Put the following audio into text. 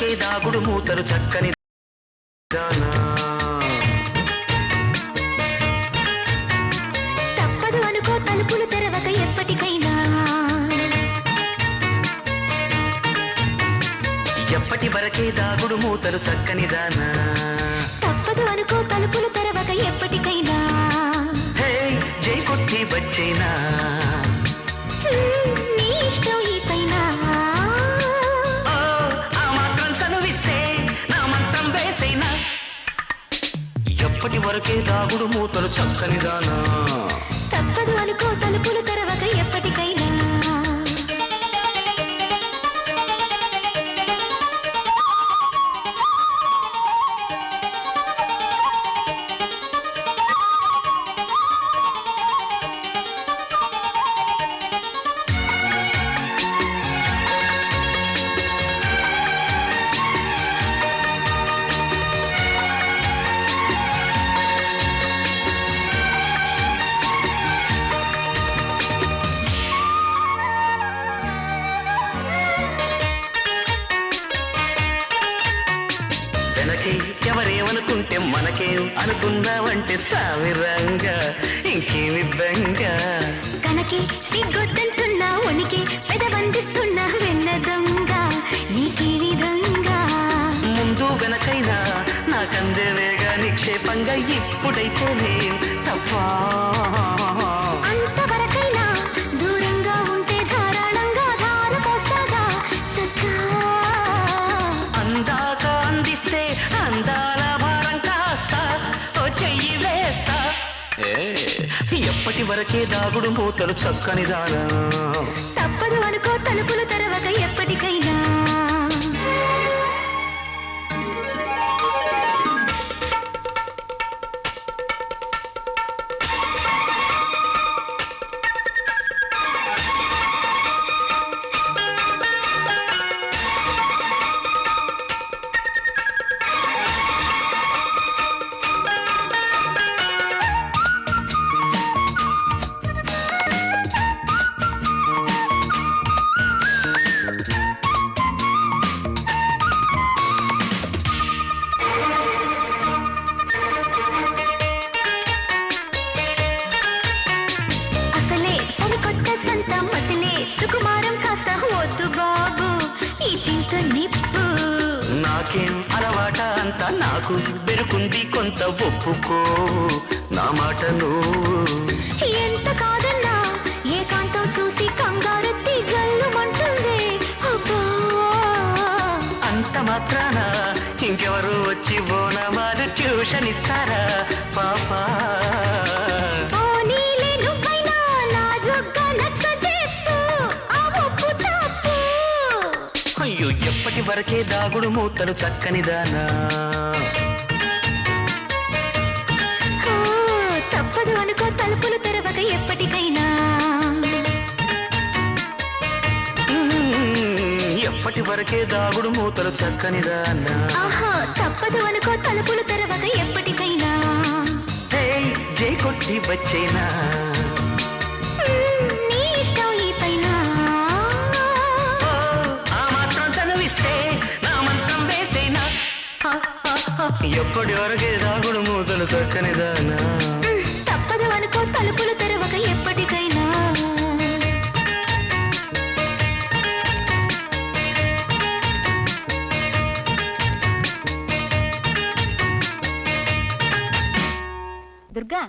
వరకే దాగుడు మూతలు చక్కని తప్పదు అనుకో తలుపులు తెరవక ఎప్పటికైనా. ఎప్పటి వరకే దాగుడు మూతలు చక్కని దానా. తప్పదు అనుకో తలుపులు తెరవక ఎప్పటికైనా. వరకే దాగుడు మూతలు చక్కని దానా. వెనకే ఎవరేమనుకుంటే మనకేం అనుకున్నావంటే సావిరంగా ఇంకేమి బెంగా కనకి సిగ్గొద్దంటున్నా ఉనికి పెదవందిస్తున్నా వెన్న దొంగ నీకీ విధంగా. ముందు వెనకైనా నాకందేవేగా నిక్షేపంగా ఇప్పుడైతేనే తప్పా? అందాల భారం కాస్త ఓ చెయ్యి వేస్తా. ఏ, ఎప్పటి వరకే దాగుడు మూతలు చక్కని దానా తప్పదు అనుకో తలుపులు సుకుమారం కాస్త వద్దు బాబు. ఈ చింత నిప్పు. నాకేం అలవాట అంతా నాకు. బెరుకుంది కొంత ఒప్పుకో నా మాట నువ్వు ఎంత కాదన్నా ఏకాంతం చూసి కంగారెత్తి జల్లుమంటుంది అబ్బా. అంత మాత్రాన? ఇంకెవరు వచ్చి బోనమాలు ట్యూషన్ ఇస్తారా? అయ్యో ఎప్పటి వరకే దాగుడు మూతలు చక్కని దానా. ఓ, తప్పదు అనుకో తలుపులు తెరవక ఎప్పటికైనా. ఎప్పటి వరకే దాగుడు మూతలు చక్కని దానా. ఆహా తప్పదు అనుకో తలుపులు తెరవక ఎప్పటికైనా. జై కొట్టి వచ్చేనా. ఎప్పటి వరకే దాగుడు మూతలు చక్కని దానా. తప్పదు అనుకో తలుపులు తెరవక ఎప్పటికైనా. దుర్గా